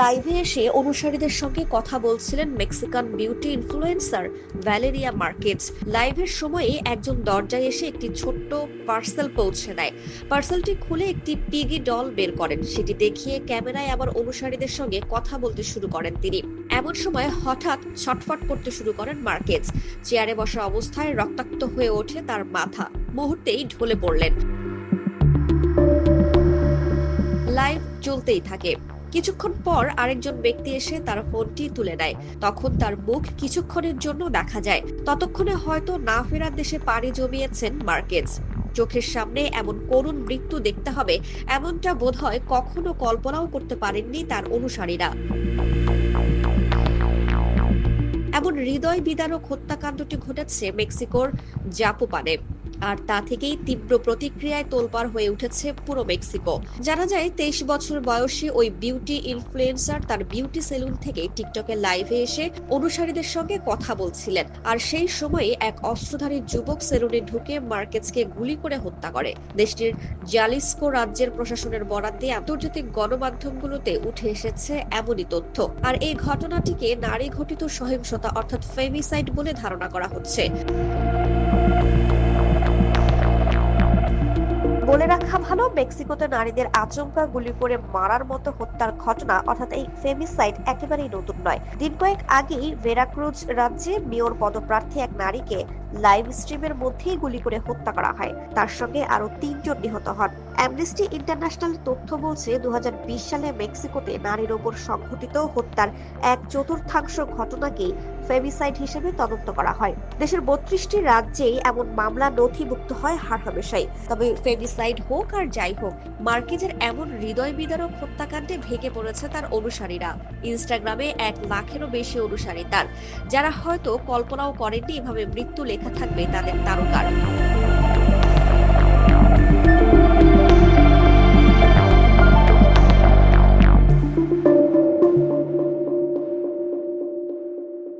লাইভে এসে অনুসারীদের সঙ্গে কথা বলছিলেন Mexican beauty influencer Valeria Marquez লাইভের সময়ে একজন দরজায় এসে একটি ছোট্ট পার্সেল পৌঁছে দেয়। পার্সেলটি খুলে একটি পিগি ডল বের করেন। সেটি দেখিয়ে ক্যামেরায় আবার অনুসারীদের সঙ্গে কথা বলতে শুরু করেন তিনি। এমন সময় হঠাৎ ছটফট করতে শুরু করেন মার্কেজ। চেয়ারে বসা অবস্থায় রক্তাক্ত হয়ে ওঠে তার মাথা। মুহূর্তেই ঢলে পড়লেন। লাইভ চলতেই থাকে। কিছুক্ষণ পর আরেকজন ব্যক্তি এসে তার ফোনটি তুলে নেয়। তখন তার মুখ কিছুক্ষণের জন্য দেখা যায়। ততক্ষণে হয়তো না ফেরার দেশে পাড়ি জমিয়েছেন মার্কেজ। চোখের সামনে এমন করুণ মৃত্যু দেখতে হবে, এমনটা বোধহয় কখনো কল্পনাও করতে পারেননি তার অনুসারীরা। এমন হৃদয় বিদারক হত্যাকাণ্ডটি ঘটেছে মেক্সিকোর জাপোপানে। আর তা থেকেই তীব্র প্রতিক্রিয়ায় তোলপাড় হয়ে উঠেছে পুরো মেক্সিকো। জানা যায়, তেইশ বছর বয়সী ওই বিউটি ইনফ্লুয়েন্সার তার বিউটি সেলুন থেকে টিকটকে লাইভে এসে অনুসারীদের সঙ্গে কথা বলছিলেন। আর সেই সময়ে এক অস্ত্রধারী যুবক সেলুনে ঢুকে মার্কেজকে গুলি করে হত্যা করে। দেশটির জালিস্কো রাজ্যের প্রশাসনের বরাদ দিয়ে আন্তর্জাতিক গণমাধ্যমগুলোতে উঠে এসেছে এমনই তথ্য। আর এই ঘটনাটিকে নারী ঘটিত সহিংসতা অর্থাৎ ফেমিসাইড বলে ধারণা করা হচ্ছে। বলে রাখা ভালো, মেক্সিকোতে নারীদের আচমকা গুলি করে মারার মতো হত্যার ঘটনা, অর্থাৎ এই ফেমিসাইড একেবারেই নতুন নয়। দিন কয়েক আগেই ভেরাক্রুজ রাজ্যে মেয়র পদপ্রার্থী এক নারীকে লাইভ স্ট্রিমের মধ্যেই গুলি করে হত্যা করা হয়। তার সঙ্গে আরও তিনজন নিহত হন। অ্যামনেস্টি ইন্টারন্যাশনাল তথ্য বলছে দু সালে মেক্সিকোতে নারীর ওপর সংঘটিত হত্যার এক চতুর্থাংশ ঘটনাকে ফেমিসাইড হিসেবে তদন্ত করা হয়। দেশের বত্রিশটি রাজ্যেই এমন মামলা নথিভুক্ত হয় হারহামেশাই তবে ফেমিসাইড হোক আর যাই হোক মার্কেজের এমন হৃদয় বিদারক হত্যাকাণ্ডে ভেঙে পড়েছে তার অনুসারীরা। ইনস্টাগ্রামে এক লাখেরও বেশি অনুসারী তার, যারা হয়তো কল্পনাও করেননি এভাবে মৃত্যু লেখা থাকবে তাদের তারকার।